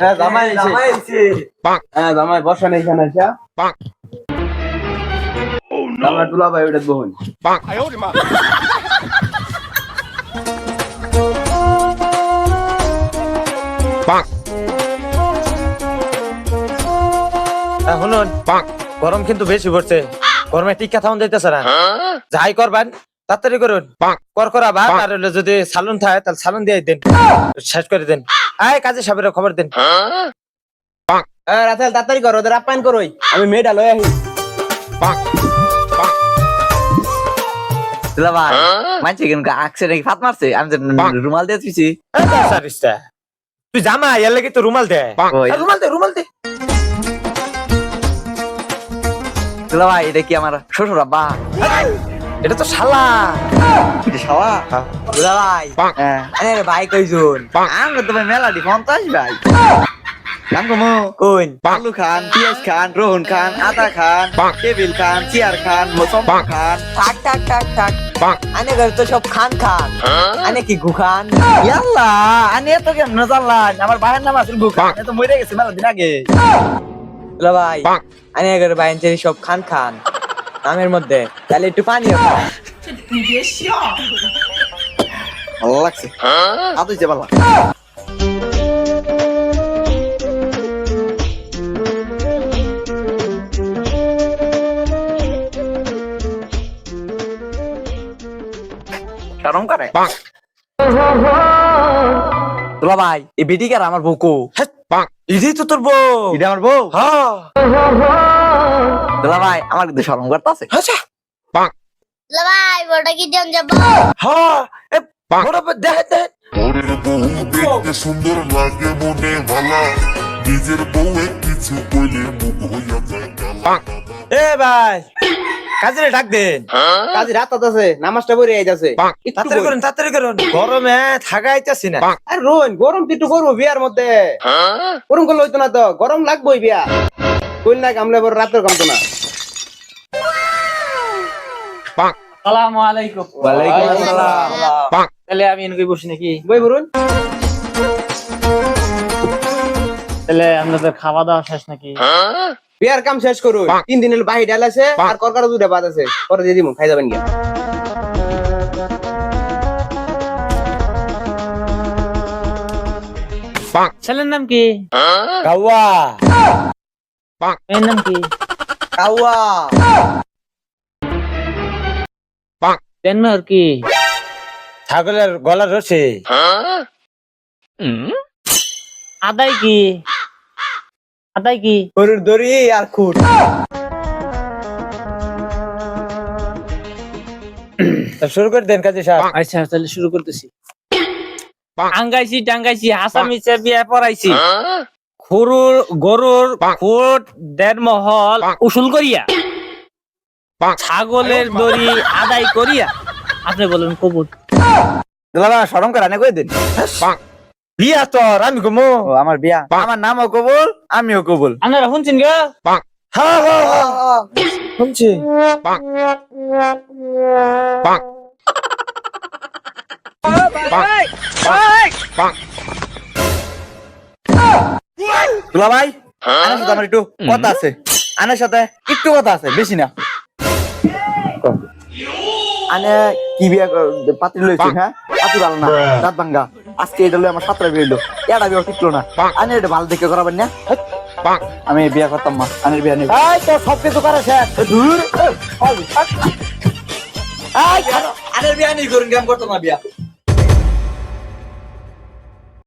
হ্যাঁ জামাই এসে। হ্যাঁ জামাই বসেন এইখানে এসে জামাই দুলা ভাই ওটা বহুন। হ্যাঁ, শুনুন। গরম কিন্তু বেশি পড়ছে। গরমে টিকা থাউন যাইতেছে না। যাই করবেন তাড়াতাড়ি করুন। কর করা বা আর হলো যদি সালুন থাকে তাহলে সালুন দিয়ে দেন। শেষ করে দেন। আয় কাজে সাহেবের খবর দেন। রাতেল তাড়াতাড়ি করো ওদের আপ্যায়ন করোই। আমি মেয়েটা লয়ে দুলা ভাই মানছে আকছে নাকি ফাত মারছে? আমি তো রুমাল দিয়ে দিছি তুই জামা এর লাগি তো রুমাল দে। রুমাল দে রুমাল দে। ভাই এটা কি আমার শ্বশুর আব্বা? এটা তো শালা। এটা সাওয়া দুলা ভাই? হ্যাঁ। আরে ভাই কইছুন আমরা তো ভাই মেলাডি পঞ্চাশ ভাই। নাম কমো কোন আলু খান পিয়াজ খান রোহন খান আদা খান টেবিল খান চেয়ার খান মৌসম খান। থাক থাক থাক থাক। আনে ঘরে তো সব খান খান। আনে কি গুখান ইয়াল্লা আনি এত কেন না জানলাম আমার ভাইয়ের নাম তো মরে গেছে মেলা দিন আগে ভাই। আনে ঘরে বাইন সব খান খান। নামের মধ্যে। তাহলে একটু পানি ভালো লাগছে। আদই যে ভালো শরম করে? দুলা ভাই এই বেটি কার আমার বউকো ইদি তো তোর বউ। এটা আমার বউ? হ্যাঁ। দুলা ভাই আমার কিন্তু শরম করতে আছে। আচ্ছা। ভাই ওটা কি জন যাব? হ্যাঁ। এ বড় দেখ দেখ পরের বউ দেখতে সুন্দর লাগে মনে ভালা নিজের বউয়ের কিছু কইলে মুখ হইয়া যায় কালা এ ভাই কাজে ডাক দেন। কাজী রাত আছে নামাজটা পড়ে আইতাছে। তাড়াতাড়ি করুন তাড়াতাড়ি করুন। গরমে থাকা আইতাছি না। আর রোন গরম তো একটু করব বিয়ার মধ্যে। গরম করলে হইতো না তো গরম লাগবোই বিয়া। কইল না কামলে বড় রাতের কাম তো না। সালামু আলাইকুম। ওয়ালাইকুম আসসালাম। তাহলে আমি এনকে বসি নাকি? বই বলুন তাহলে আপনাদের খাওয়া দাওয়া শেষ নাকি? বিয়ার কাম শেষ করুন তিন দিনের বাহি ডাল আছে আর করকার দুটা বাদ আছে। পরে দিয়ে দিব খাই যাবেন গিয়া। ছেলের নাম কি? কাওয়া মেয়ের নাম কি? কাওয়া তেনমার কি? ছাগলের গলার রসে। আদাই কি? আদাই কি? গরুর দড়ি আর খুঁট। শুরু করে দেন কাজে সাহেব। আচ্ছা তাহলে শুরু করতেছি। আঙ্গাইছি টাঙ্গাইছি হাসামি বিয়া পড়াইছি। গরুর গরুর ফুট দেড় মহল উসুল করিয়া। ছাগলের দড়ি আদায় করিয়া। আপনি বলেন কবুত দাদা শরম করে আনে কই দিন? বিয়া তোর আমি ও আমার বিয়া। আমার নামও কবুল আমিও কবুল। আপনারা শুনছেন গো? হ্যাঁ হ্যাঁ হ্যাঁ শুনছি। দুলা ভাই আনার সাথে আমার একটু কথা আছে। আনার সাথে একটু কথা আছে বেশি না। আনে কি বিয়া পাত্রী লইছি হ্যাঁ? পাত্রী ভালো না দাঁত ভাঙ্গা। আজকে এটা লই আমার সাতটা বিয়ে হইল এটা বিয়ে টিকলো না আমি এটা ভালো দেখে করাবেন না আমি বিয়ে করতাম মা আনের বিয়ে নেই তো সব কিছু করে শেষ আনের বিয়ে নেই করুন কেমন করতাম না বিয়া